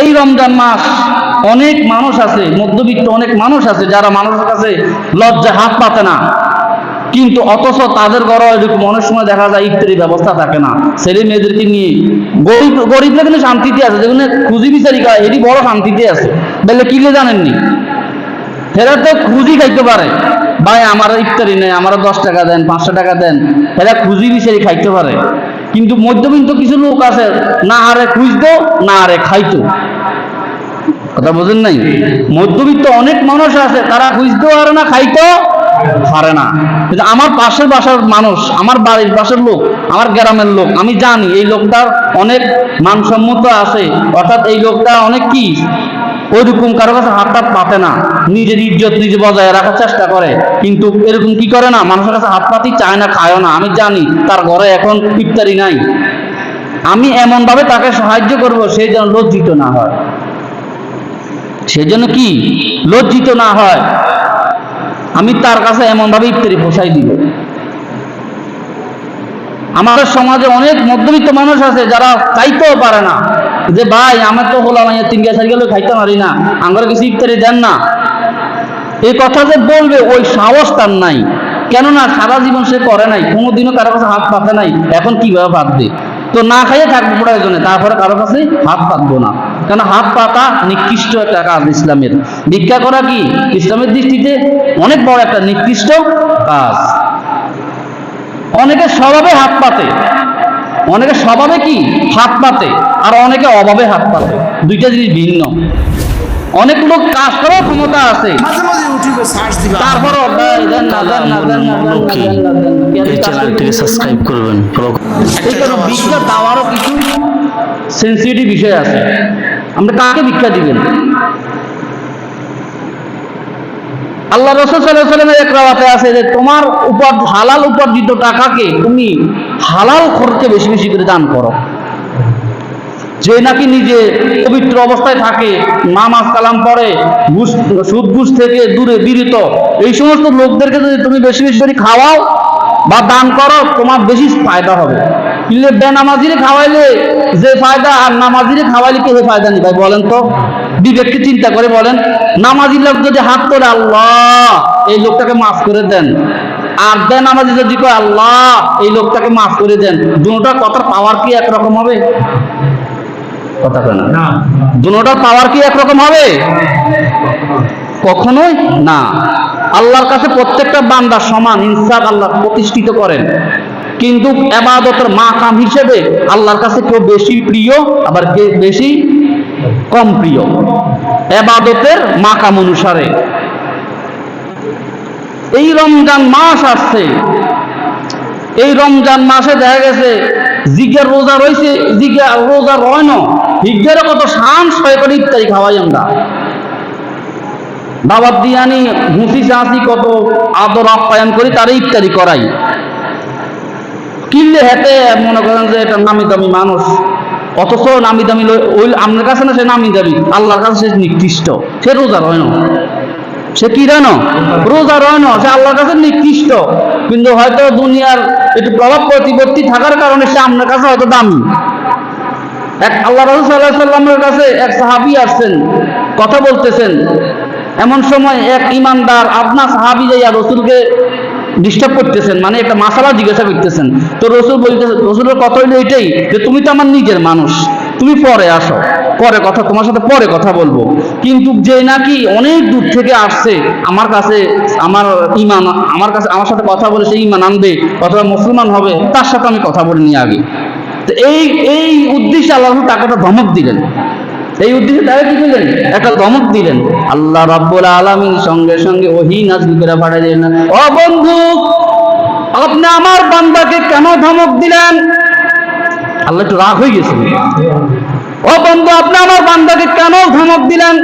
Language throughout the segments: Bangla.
এই রমজান মাস অনেক মানুষ আছে, মধ্যবিত্ত অনেক মানুষ আছে যারা মানুষের কাছে লজ্জা হাত পাতে না। কিন্তু অথচ তাদের ঘরে এরকম অনেক সময় দেখা যায় ইফতারি ব্যবস্থা থাকে না। ছেলে মেয়েদেরকে নিয়ে গরিব গরিবরা কিন্তু শান্তিতে আছে যেগুলো খুঁজি বিচারি এটি বড় শান্তিতে আছে। বললে কিলে জানেননি? এরা তো খুঁজি খাইতে পারে। ভাই, আমার ইফতারি নেই, আমার দশ টাকা দেন, পাঁচশো টাকা দেন, এরা খুঁজি বিচারি খাইতে পারে। কিন্তু মধ্যবিত্ত কিছু লোক আছে, না আরে খুঁজতো, না আরে খাইতো। কথা বোঝেন নাই? মধ্যবিত্ত অনেক মানুষ আছে, তারা খুঁজতেও পারে না, খাইতেও পারে না। কিন্তু আমার পাশের বাসার মানুষ, আমার বাড়ির পাশের লোক, আমার গ্রামের লোক, আমি জানি এই লোকটার অনেক মানসম্মত আছে। অর্থাৎ এই লোকটা অনেক কি? ওইরকম কারও কাছে হাত টাত পাতে না। নিজের ইজ্জত নিজে বজায় রাখার চেষ্টা করে। কিন্তু এরকম কি করে না? মানুষের কাছে হাত পাতি চায় না, খায়ও না। আমি জানি, তার ঘরে এখন ইফতারি নাই। আমি এমনভাবে তাকে সাহায্য করব, সে যেন লজ্জিত না হয়। সেজন্য কি? লজ্জিত না হয়। আমি তার কাছে এমনভাবে ইফতারি পোষাই দিব। আমাদের সমাজে অনেক মধ্যবিত্ত মানুষ আছে, যারা চাইতেও পারে না। যে ভাই, আমার তো হলাম তিন গ্যাস গেলে খাইতে পারি না আমার কিছু ইফতারি দেন না। এই কথা যে বলবে, ওই সাহস তার নাই। কেননা সারা জীবন সে করে নাই, কোনোদিনও কারও কাছে হাত পাতে নাই। এখন কীভাবে পাতবে তো না খাইয়ে থাকব প্রয়োজনে, তারপরে কারও কাছে হাত পাতবো না। কেন হাত পাতা নিকৃষ্ট একটা কাজ ইসলামের। ভিক্ষা করা কি? ইসলামের দৃষ্টিতে অনেক বড় একটা নিকৃষ্ট কাজ। অনেকে স্বভাবে হাত পাতে অনেকে স্বভাবে কি হাত পাতে আর অনেকে অভাবে হাত পাতে দুইটা জিনিস ভিন্ন অনেক লোক কাজ করার ক্ষমতা আছে। এই চ্যানেলটিকে সাবস্ক্রাইব করবেন ভিক্ষা দেওয়ারও কিছু সেন্সিটিভ বিষয় আছে আমরা কাকে ভিক্ষা দিবেন আল্লাহ রসুল সাল্লাহ সাল্লামের এক রাওয়াতে আছে যে তোমার উপর হালাল উপার্জিত টাকাকে তুমি হালাল খরচে বেশি বেশি করে দান করো। যে নাকি নিজে পবিত্র অবস্থায় থাকে, নামাজ কালাম পড়ে, ঘুষ সুদ ঘুষ থেকে দূরে বিরত, এই সমস্ত লোকদেরকে যদি তুমি বেশি বেশি করে খাওয়াও বা দান করো, তোমার বেশি ফায়দা হবে। কিন্তু বেনামাজিরে খাওয়াইলে যে ফায়দা, আর নামাজিরে খাওয়াইলে কে ফায়দা নেই ভাই বলেন তো? বিবেককে চিন্তা করে বলেন নামাজি লোক যদি হাত করে আল্লাহ এই লোকটাকে মাফ করে দেন। আর বেনামাজি যদি কয় আল্লাহ এই লোকটাকে মাফ করে দেন। দুটার কথার পাওয়ার কি একরকম হবে? কথা না। দুটার পাওয়ার কি একরকম হবে? কখনোই না। আল্লাহর কাছে প্রত্যেকটা বান্দা সমান ইনসাফ আল্লাহ প্রতিষ্ঠিত করেন। কিন্তু এবাদতের মাকাম হিসেবে আল্লাহর কাছে কেউ বেশি প্রিয় আবার কে বেশি কম প্রিয়। এবাদতের মাকাম অনুসারে। এই রমজান মাস আসছে। এই রমজান মাসে দেখা গেছে জিজ্ঞার রোজা রয়েছে জিজ্ঞা রোজা রয় না। হিজ্ঞের কত শান ছয় করে ইত্যাদি খাওয়াই আমরা। দাবাত দিয়ে আনি, ঘুষি চাষি কত আদর আপ্যায়ন করি তারে ইত্যাদি করাই। কিনলে হেঁটে মনে করেন যে এটা নামি দামি মানুষ। অথচ নামি দামি ওই আপনার কাছে না সে নামি দামি আল্লাহর কাছে সে নিকৃষ্ট। সে রোজা রয় না। সে কি রানো রোজা রয় না। সে আল্লাহর কাছে নিকৃষ্ট। কিন্তু হয়তো দুনিয়ার একটু প্রভাব প্রতিপত্তি থাকার কারণে সে আপনার কাছে হয়তো দামি। এক আল্লাহ রসুল সাল্লাহ সাল্লামের কাছে এক সাহাবি আসছেন, কথা বলতেছেন। এমন সময় এক ইমানদার আপনার সাহাবি যাইয়া রসুলকে ডিস্টার্ব করতেছেন মানে একটা মাসালা জিজ্ঞাসা করতেছেন। তো রসুল বলতেছে, রসুলের কথা হইল এটাই যে তুমি তো আমার নিজের মানুষ, তুমি পরে আসো, পরে কথা, তোমার সাথে পরে কথা বলব। কিন্তু যে নাকি অনেক দূর থেকে আসছে, আমার কাছে আমার ইমান আমার কাছে, আমার সাথে কথা বলে সে ইমান আনবে, অথবা মুসলমান হবে, তার সাথে আমি কথা বলে নিয়ে আগে। তো এই এই উদ্দেশ্যে আল্লাহ তাকে ধমক দিলেন। এই উদ্দেশ্যে তারা কি করলেন? একটা ধমক দিলেন। আল্লাহ রাব্বুল আলামিন সঙ্গে সঙ্গে ওহি নাজল করে পাঠিয়ে দিলেন। ও বন্ধু, আপনি আমার বান্দাকে কেন ধমক দিলেন? আল্লাহ একটু রাগ হয়ে গেছিল ও বন্ধু, আপনি আমার বান্দাকে কেন ধমক দিলেন?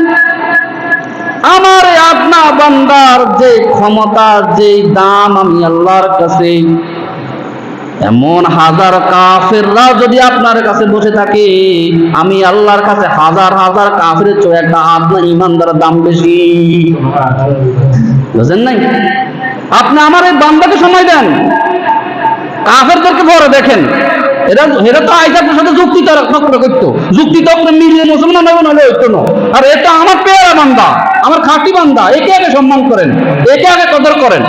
আমার আপনা বান্দার যে ক্ষমতা যে দাম আমি আল্লাহর কাছে এমন হাজার কাফেররা যদি আপনার কাছে বসে থাকে, আমি আল্লাহর কাছে হাজার হাজার কাফের চেয়ে একটা আপনার ইমানদার দাম বেশি। বুঝেন নাই? আপনি আমার এই বান্দাকে সময় দেন। কাফেরদেরকে পরে দেখেন। এরা এরা তো আইসা আপনার সাথে যুক্তি করতো। যুক্তি মিলিয়ে মুসলমান হবে নাহলে হইতো না। আর এটা আমার পেয়ারা বান্দা, আমার খাঁটি বান্দা। একে আগে সম্মান করেন, একে আগে কদর করেন।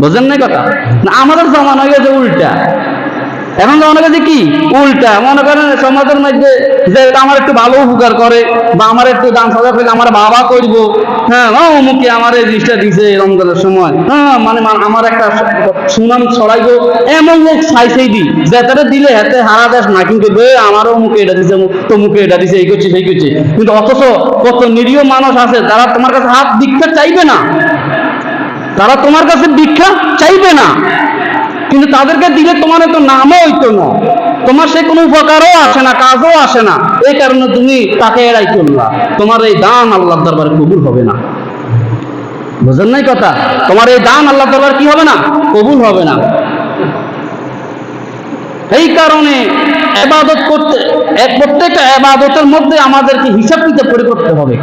বুঝেন নাই কথা? না, আমাদের জমানা গেছে উল্টা। এখন জমানা গেছে কি? উল্টা। মনে করেন সমাজের মধ্যে যে আমার একটু ভালো উপকার করে বা আমার একটু দান সাজা পেলে আমার বাবা করব। হ্যাঁ ও অমুকে আমার এই জিনিসটা দিছে রমজানের সময়। হ্যাঁ মানে আমার একটা সুনাম ছড়াইবো। এমন লোক চাইছেই দি যে তারা দিলে হাতে হারা দেশ না, কিন্তু বে আমারও মুখে এটা দিছে তো মুখে এটা দিছে, এই করছে, সেই করছে। কিন্তু অথচ কত নিরীহ মানুষ আছে তারা তোমার কাছে হাত ভিক্ষা চাইবে না। তারা তোমার কাছে ভিক্ষা চাইবে না, কিন্তু তাদেরকে দিলে তোমার তো নামও হইতো না। তোমার সে কোনো উপকারও আসে না, কাজও আসে না। এই কারণে তুমি তাকে এড়াই চললা। তোমার এই দান আল্লাহর দরবারে কবুল হবে না। বুঝেন নাই কথা? তোমার এই দান আল্লাহ দরবার কি হবে না? কবুল হবে না। এই কারণে এবাদত করতে প্রত্যেকটা এবাদতের মধ্যে আমাদেরকে হিসাব নিতে পরে করতে হবে।